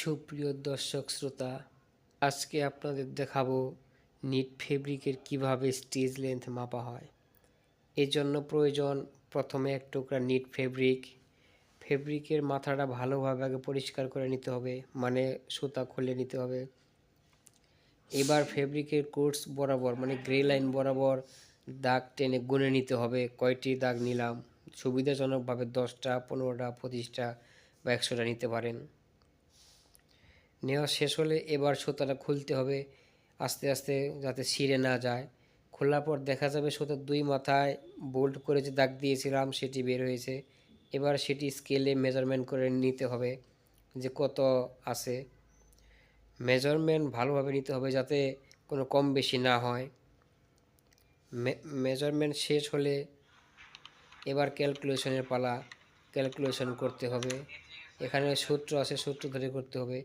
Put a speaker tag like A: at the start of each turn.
A: সুপ্রিয় দর্শক শ্রোতা, আজকে আপনাদের দেখাবো নিট ফেব্রিকের কীভাবে স্টিচ লেন্থ মাপা হয়। এর জন্য প্রয়োজন প্রথমে এক টুকরা নিট ফেব্রিক। ফেব্রিকের মাথাটা ভালোভাবে আগে পরিষ্কার করে নিতে হবে মানে সুতা খুলে নিতে হবে। এবার ফেব্রিকের কোর্স বরাবর মানে গ্রে লাইন বরাবর দাগ টেনে গুনে নিতে হবে। কয়টি দাগ নিলাম? সুবিধাজনকভাবে দশটা, পনেরোটা, পঁচিশটা বা একশোটা নিতে পারেন। নেওয়া শেষ হলে এবার সুতাটা খুলতে হবে আস্তে আস্তে যাতে ছিঁড়ে না যায়। খোলার পর দেখা যাবে সুতার দুই মাথায় বোল্ট করে যে দাগ দিয়েছিলাম সেটি বের হয়েছে। এবার সেটি স্কেলে মেজারমেন্ট করে নিতে হবে যে কত আছে। মেজারমেন্ট ভালোভাবে নিতে হবে যাতে কোনো কম বেশি না হয়। মেজারমেন্ট শেষ হলে এবার ক্যালকুলেশনের পালা ক্যালকুলেশন করতে হবে। এখানে সূত্র আছে, সূত্র ধরে করতে হবে।